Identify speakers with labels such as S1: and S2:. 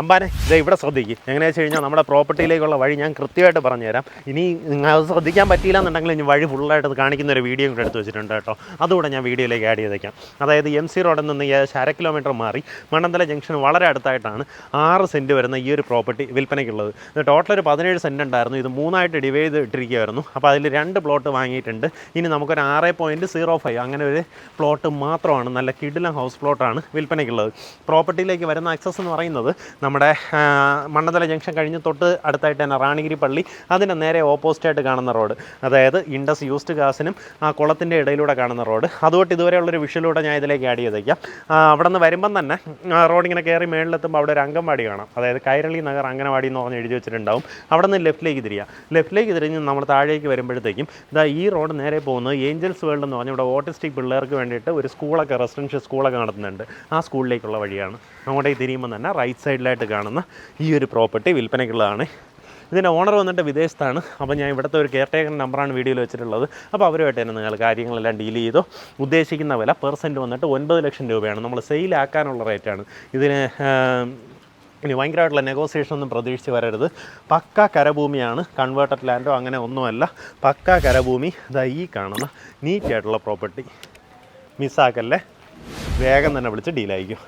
S1: അമ്പാനെ ഇതേ ഇവിടെ ശ്രദ്ധിക്കും. എങ്ങനെയാ വെച്ച് കഴിഞ്ഞാൽ നമ്മുടെ പ്രോപ്പർട്ടിയിലേക്കുള്ള വഴി ഞാൻ കൃത്യമായിട്ട് പറഞ്ഞുതരാം. ഇനി അത് ശ്രദ്ധിക്കാൻ പറ്റിയില്ല എന്നുണ്ടെങ്കിൽ ഇനി വഴി ഫുള്ളായിട്ട് കാണിക്കുന്ന ഒരു വീഡിയോ കൂടെ എടുത്ത് വെച്ചിട്ടുണ്ട് കേട്ടോ. അതുകൂടെ ഞാൻ വീഡിയോയിലേക്ക് ആഡ് ചെയ്തേക്കാം. അതായത് എം സി റോഡിൽ നിന്ന് ഏകദേശം അര കിലോമീറ്റർ മാറി മണ്ണന്തല ജംഗ്ഷൻ വളരെ അടുത്തായിട്ടാണ് ആറ് സെന്റ് വരുന്ന ഈ ഒരു പ്രോപ്പർട്ടി വിൽപ്പനയ്ക്കുള്ളത്. ഇത് ടോട്ടൽ ഒരു പതിനേഴ് സെന്റ് ഉണ്ടായിരുന്നു. ഇത് മൂന്നായിട്ട് ഡിവൈഡ് ചെയ്ത് ഇട്ടിരിക്കുകയായിരുന്നു അപ്പോൾ അതിൽ രണ്ട് പ്ലോട്ട് വാങ്ങിയിട്ടുണ്ട്. ഇനി നമുക്കൊരു ആറ് പോയിന്റ് സീറോ ഫൈവ് അങ്ങനെ ഒരു പ്ലോട്ട് മാത്രമാണ്. നല്ല കിഡിലം ഹൗസ് പ്ലോട്ടാണ് വിൽപ്പനയ്ക്കുള്ളത്. പ്രോപ്പർട്ടിയിലേക്ക് വരുന്ന ആക്സസ് എന്ന് പറയുന്നത് നമ്മുടെ മണ്ണതല ജംഗ്ഷൻ കഴിഞ്ഞ് തൊട്ട് അടുത്തായിട്ട് തന്നെ റാണിഗിരി പള്ളി അതിന്റെ നേരെ ഓപ്പോസിറ്റായിട്ട് കാണുന്ന റോഡ്. അതായത് ഇൻഡസ് യൂസ്ഡ് ഗാസിനും ആ കുളത്തിന്റെ ഇടയിലൂടെ കാണുന്ന റോഡ്. അതുകൊണ്ട് ഇതുവരെയുള്ളൊരു വിഷയിലൂടെ ഞാൻ ഇതിലേക്ക് ആഡ് ചെയ്തേക്കാം. അവിടെ നിന്ന് വരുമ്പം തന്നെ റോഡ് ഇങ്ങനെ കയറി മേളിലെത്തുമ്പോൾ അവിടെ ഒരു അംഗൻവാടി കാണാം. അതായത് കൈരളി നഗർ അംഗനവാടി എന്ന് പറഞ്ഞ് എഴുതി വെച്ചിട്ടുണ്ടാവും. അവിടെ നിന്ന് ലെഫ്റ്റിലേക്ക് തിരിയാം. ലെഫ്റ്റിലേക്ക് തിരിഞ്ഞ് നമ്മൾ താഴേക്ക് വരുമ്പോഴത്തേക്കും ഇതാ ഈ റോഡ് നേരെ പോകുന്നത് ഏഞ്ചൽസ് വേൾഡ് എന്ന് പറഞ്ഞ ഇവിടെ ഓട്ടിസ്റ്റിക് പിള്ളേർക്ക് വേണ്ടിയിട്ട് ഒരു സ്കൂളൊക്കെ റെസിഡൻഷ്യൽ സ്കൂളൊക്കെ നടത്തുന്നുണ്ട്. ആ സ്കൂളിലേക്കുള്ള വഴിയാണ്. അങ്ങോട്ടേക്ക് തിരിയുമ്പോൾ തന്നെ റൈറ്റ് സൈഡിലായിട്ട് കാണുന്ന ഈ ഒരു പ്രോപ്പർട്ടി വിൽപ്പനയ്ക്കുള്ളതാണ്. ഇതിന്റെ ഓണർ വന്നിട്ട് വിദേശത്താണ്. അപ്പോൾ ഞാൻ ഇവിടുത്തെ ഒരു കെയർ ടേക്കർ നമ്പറാണ് വീഡിയോയിൽ വെച്ചിട്ടുള്ളത്. അപ്പോൾ അവരുമായിട്ട് തന്നെ നിങ്ങൾ കാര്യങ്ങളെല്ലാം ഡീൽ ചെയ്തോ ഉദ്ദേശിക്കുന്ന വില പെർസെന്റ് വന്നിട്ട് ഒൻപത് ലക്ഷം രൂപയാണ്. നമ്മൾ സെയിലാക്കാനുള്ള റേറ്റാണ് ഇതിന് ഇനി ഭയങ്കരമായിട്ടുള്ള നെഗോസിയേഷൻ ഒന്നും പ്രതീക്ഷിച്ച് വരരുത്. പക്ക കരഭൂമിയാണ്. കൺവേർട്ടഡ് ലാൻഡോ അങ്ങനെ ഒന്നുമല്ല. പക്ക കരഭൂമി ഇതാ ഈ കാണുന്ന നീറ്റായിട്ടുള്ള പ്രോപ്പർട്ടി മിസ്സാക്കല്ലേ? വേഗം തന്നെ വിളിച്ച് ഡീലായിരിക്കും